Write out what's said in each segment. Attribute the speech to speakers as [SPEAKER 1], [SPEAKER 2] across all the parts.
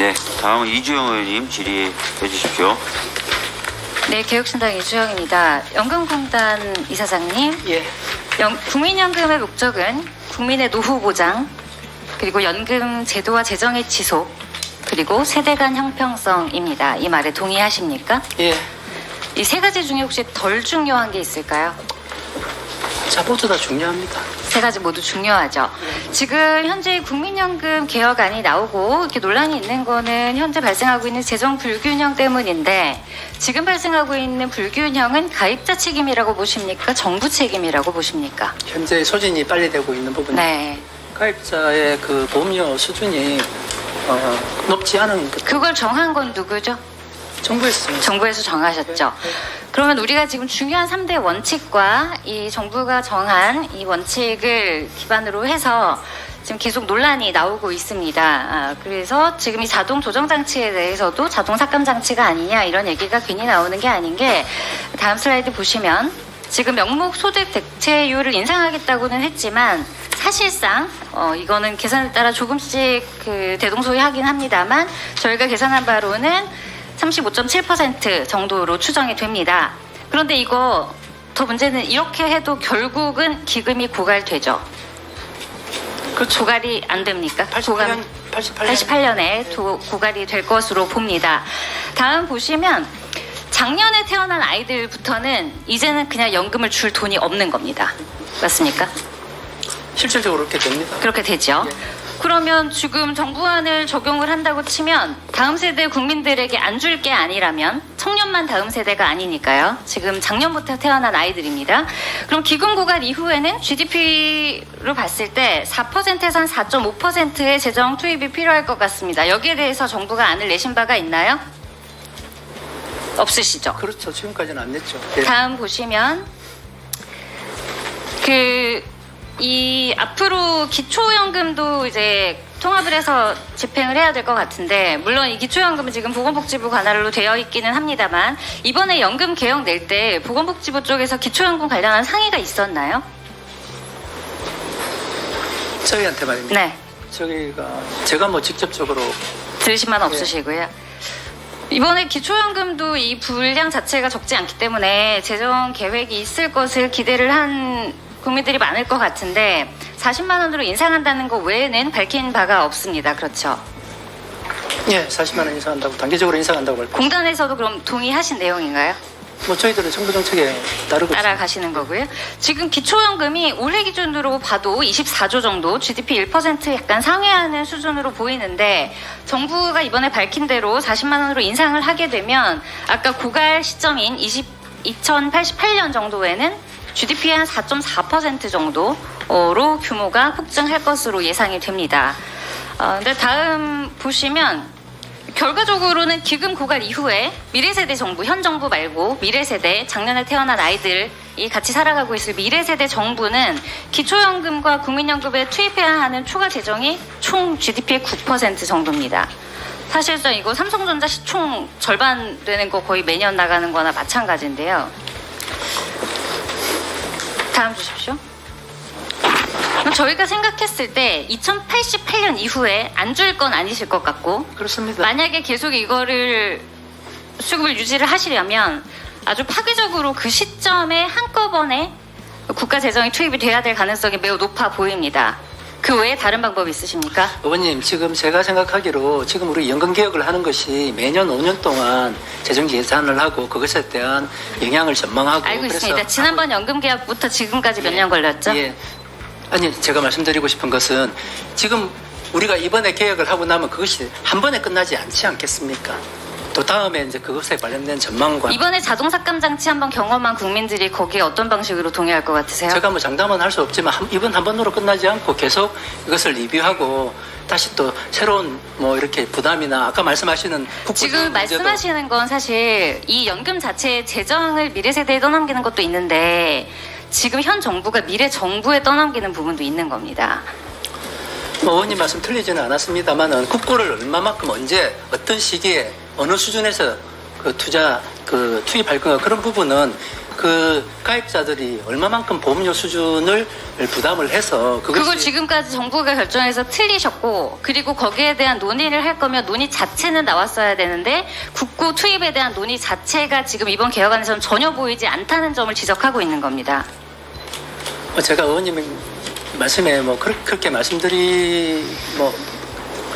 [SPEAKER 1] 네, 다음은 이주영 의원님 질의해 주십시오.
[SPEAKER 2] 네, 개혁신당 이주영입니다. 연금공단 이사장님,
[SPEAKER 3] 예.
[SPEAKER 2] 연- 국민연금의 목적은 국민의 노후 보장, 그리고 연금 제도와 재정의 지속, 그리고 세대 간 형평성입니다. 이 말에 동의하십니까?
[SPEAKER 3] 예.
[SPEAKER 2] 이 세 가지 중에 혹시 덜 중요한 게 있을까요?
[SPEAKER 3] 자, 모두 다 중요합니다.
[SPEAKER 2] 세 가지 모두 중요하죠. 지금 현재 국민연금 개혁안이 나오고 이렇게 논란이 있는 거는 현재 발생하고 있는 재정 불균형 때문인데 지금 발생하고 있는 불균형은 가입자 책임이라고 보십니까? 정부 책임이라고 보십니까?
[SPEAKER 3] 현재 소진이 빨리 되고 있는 부분이
[SPEAKER 2] 네.
[SPEAKER 3] 가입자의 그 보험료 수준이 어, 높지 않은 그
[SPEAKER 2] 그걸 정한 건 누구죠?
[SPEAKER 3] 정부에서
[SPEAKER 2] 정부에서 정하셨죠. 그러면 우리가 지금 중요한 3대 원칙과 이 정부가 정한 이 원칙을 기반으로 해서 지금 계속 논란이 나오고 있습니다. 아, 그래서 지금 이 자동 조정 장치에 대해서도 자동 삭감 장치가 아니냐 이런 얘기가 괜히 나오는 게 아닌 게 다음 슬라이드 보시면 지금 명목 소득 대체율을 인상하겠다고는 했지만 사실상 어 이거는 계산에 따라 조금씩 그 대동소이하긴 합니다만 저희가 계산한 바로는 35.7% 정도로 추정이 됩니다. 그런데 이거 더 문제는 이렇게 해도 결국은 기금이 고갈되죠.
[SPEAKER 3] 그렇죠.
[SPEAKER 2] 고갈이 안 됩니까?
[SPEAKER 3] 88년 88년
[SPEAKER 2] 88년 에 고갈이 될 것으로 봅니다. 다음 보시면 작년에 태어난 아이들부터는 이제는 그냥 연금을 줄 돈이 없는 겁니다. 맞습니까?
[SPEAKER 3] 실질적으로 그렇게 됩니다.
[SPEAKER 2] 그렇게 되죠. 그러면 지금 정부안을 적용을 한다고 치면 다음 세대 국민들에게 안 줄 게 아니라면 청년만 다음 세대가 아니니까요. 지금 작년부터 태어난 아이들입니다. 그럼 기금 고갈 이후에는 GDP로 봤을 때 4%에서 한 4.5%의 재정 투입이 필요할 것 같습니다. 여기에 대해서 정부가 안을 내신 바가 있나요? 없으시죠?
[SPEAKER 3] 그렇죠. 지금까지는 안 냈죠. 예.
[SPEAKER 2] 다음 보시면 그 이 앞으로 기초연금도 이제 통합을 해서 집행을 해야 될 것 같은데 물론 이 기초연금은 지금 보건복지부 관할로 되어 있기는 합니다만 이번에 연금 개혁 낼 때 보건복지부 쪽에서 기초연금 관련한 상의가 있었나요?
[SPEAKER 3] 저희한테 말입니다.
[SPEAKER 2] 네
[SPEAKER 3] 저희가 제가 뭐 직접적으로
[SPEAKER 2] 들으신 바는 없으시고요. 이번에 기초연금도 이 분량 자체가 적지 않기 때문에 재정 계획이 있을 것을 기대를 한 국민들이 많을 것 같은데 40만 원으로 인상한다는 것 외에는 밝힌 바가 없습니다. 그렇죠.
[SPEAKER 3] 예, 40만 원 인상한다고 단계적으로 인상한다고 할 거.
[SPEAKER 2] 공단에서도 그럼 동의하신 내용인가요?
[SPEAKER 3] 뭐 저희들은 정부 정책에 따르고.
[SPEAKER 2] 따라가시는 거고요. 지금 기초연금이 올해 기준으로 봐도 24조 정도 GDP 1% 약간 상회하는 수준으로 보이는데 정부가 이번에 밝힌 대로 40만 원으로 인상을 하게 되면 아까 고갈 시점인 20, 2088년 정도에는 GDP의 한 4.4% 정도로 규모가 폭증할 것으로 예상이 됩니다. 어, 근데 다음 보시면 결과적으로는 기금 고갈 이후에 미래세대 정부, 현 정부 말고 미래세대, 작년에 태어난 아이들이 같이 살아가고 있을 미래세대 정부는 기초연금과 국민연금에 투입해야 하는 초과 재정이 총 GDP의 9% 정도입니다. 사실상 이거 삼성전자 시총 절반 되는 거 거의 매년 나가는 거나 마찬가지인데요. 다음 주십시오. 그럼 저희가 생각했을 때 2088년 이후에 안 줄 건 아니실 것 같고
[SPEAKER 3] 그렇습니다.
[SPEAKER 2] 만약에 계속 이거를 수급을 유지를 하시려면 아주 파괴적으로 그 시점에 한꺼번에 국가 재정이 투입이 돼야 될 가능성이 매우 높아 보입니다. 그 외에 다른 방법 있으십니까?
[SPEAKER 3] 의원님 지금 제가 생각하기로 지금 우리 연금 개혁을 하는 것이 매년 5년 동안 재정 예산을 하고 그것에 대한 영향을 전망하고
[SPEAKER 2] 알고 있습니다. 지난번 연금 개혁부터 지금까지 몇 년 걸렸죠?
[SPEAKER 3] 예. 아니 제가 말씀드리고 싶은 것은 지금 우리가 이번에 개혁을 하고 나면 그것이 한 번에 끝나지 않지 않겠습니까? 또 다음에 이제 그것에 관련된 전망과
[SPEAKER 2] 이번에 자동 삭감 장치 한번 경험한 국민들이 거기에 어떤 방식으로 동의할 것 같으세요?
[SPEAKER 3] 제가 뭐 장담은 할 수 없지만 한- 이번 한 번으로 끝나지 않고 계속 이것을 리뷰하고 다시 또 새로운 뭐 이렇게 부담이나 아까 말씀하시는
[SPEAKER 2] 지금 말씀하시는 건 사실 이 연금 자체의 재정을 미래 세대에 떠넘기는 것도 있는데 지금 현 정부가 미래 정부에 떠넘기는 부분도 있는 겁니다.
[SPEAKER 3] 뭐 의원님 말씀 틀리지는 않았습니다만은 국고를 얼마만큼 언제 어떤 시기에 어느 수준에서 그 투자 그 투입할 건가 그런 부분은 그 가입자들이 얼마만큼 보험료 수준을 부담을 해서
[SPEAKER 2] 그걸 지금까지 정부가 결정해서 틀리셨고 그리고 거기에 대한 논의를 할 거면 논의 자체는 나왔어야 되는데 국고 투입에 대한 논의 자체가 지금 이번 개혁안에서는 전혀 보이지 않다는 점을 지적하고 있는 겁니다.
[SPEAKER 3] 뭐 제가 의원님 말씀에 뭐 그렇- 그렇게 말씀드리 뭐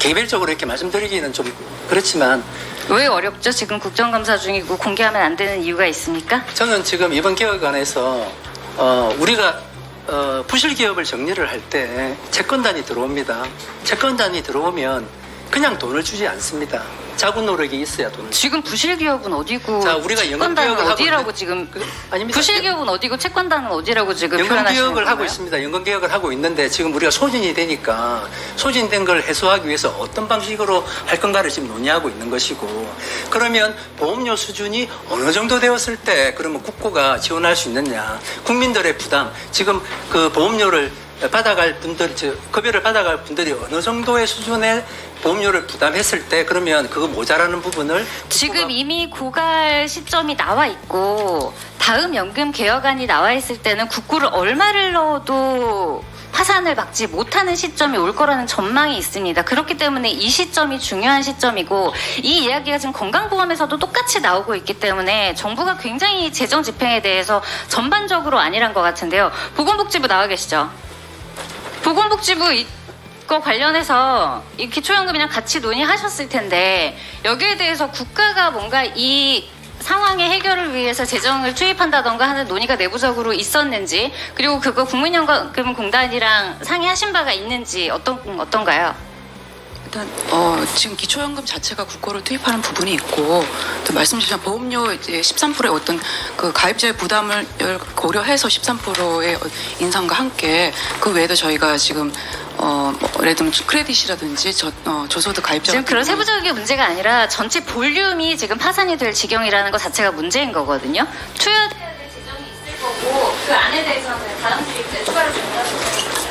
[SPEAKER 3] 개별적으로 이렇게 말씀드리기는 좀 그렇지만
[SPEAKER 2] 왜 어렵죠? 지금 국정감사 중이고 공개하면 안 되는 이유가 있습니까?
[SPEAKER 3] 저는 지금 이번 개혁안에서 어, 우리가 어, 부실 기업을 정리를 할 때 채권단이 들어옵니다. 채권단이 들어오면 그냥 돈을 주지 않습니다. 자본 노력이 있어야. 주-
[SPEAKER 2] 지금 부실 기업은 어디고
[SPEAKER 3] 자, 우리가 연금
[SPEAKER 2] 채권단은
[SPEAKER 3] 개혁을 하고
[SPEAKER 2] 어디라고 지금
[SPEAKER 3] 그- 아닙니다.
[SPEAKER 2] 부실 기업은 어디고 채권단은 어디라고 지금
[SPEAKER 3] 연금
[SPEAKER 2] 표현하시는
[SPEAKER 3] 개혁을 하고
[SPEAKER 2] 건가요?
[SPEAKER 3] 있습니다. 연금 개혁을 하고 있는데 지금 우리가 소진이 되니까 소진된 걸 해소하기 위해서 어떤 방식으로 할 건가를 지금 논의하고 있는 것이고 그러면 보험료 수준이 어느 정도 되었을 때 그러면 국고가 지원할 수 있느냐 국민들의 부담 지금 그 보험료를 받아갈 분들 저 급여를 받아갈 분들이 어느 정도의 수준의 보험료를 부담했을 때 그러면 그거 모자라는 부분을
[SPEAKER 2] 지금 이미 고갈 시점이 나와 있고 다음 연금 개혁안이 나와 있을 때는 국고를 얼마를 넣어도 파산을 막지 못하는 시점이 올 거라는 전망이 있습니다. 그렇기 때문에 이 시점이 중요한 시점이고 이 이야기가 지금 건강보험에서도 똑같이 나오고 있기 때문에 정부가 굉장히 재정 집행에 대해서 전반적으로 안일한 것 같은데요. 보건복지부 나와 계시죠? 보건복지부 이거 관련해서 이 기초연금이랑 같이 논의하셨을 텐데 여기에 대해서 국가가 뭔가 이 상황의 해결을 위해서 재정을 투입한다던가 하는 논의가 내부적으로 있었는지 그리고 그거 국민연금공단이랑 상의하신 바가 있는지 어떤 어떤가요?
[SPEAKER 4] 일단 어, 지금 기초연금 자체가 국고를 투입하는 부분이 있고 또 말씀 주신 보험료 이제 13%의 어떤 그 가입자의 부담을 고려해서 13%의 인상과 함께 그 외에도 저희가 지금 어, 뭐 예를 들면 크레딧이라든지 저, 어, 저소득 가입자
[SPEAKER 2] 지금 그런 세부적인 문제가 아니라 전체 볼륨이 지금 파산이 될 지경이라는 것 자체가 문제인 거거든요. 투여돼야 될 재정이 있을 거고 그 안에 대해서는 다음 주에 추가로 거예요.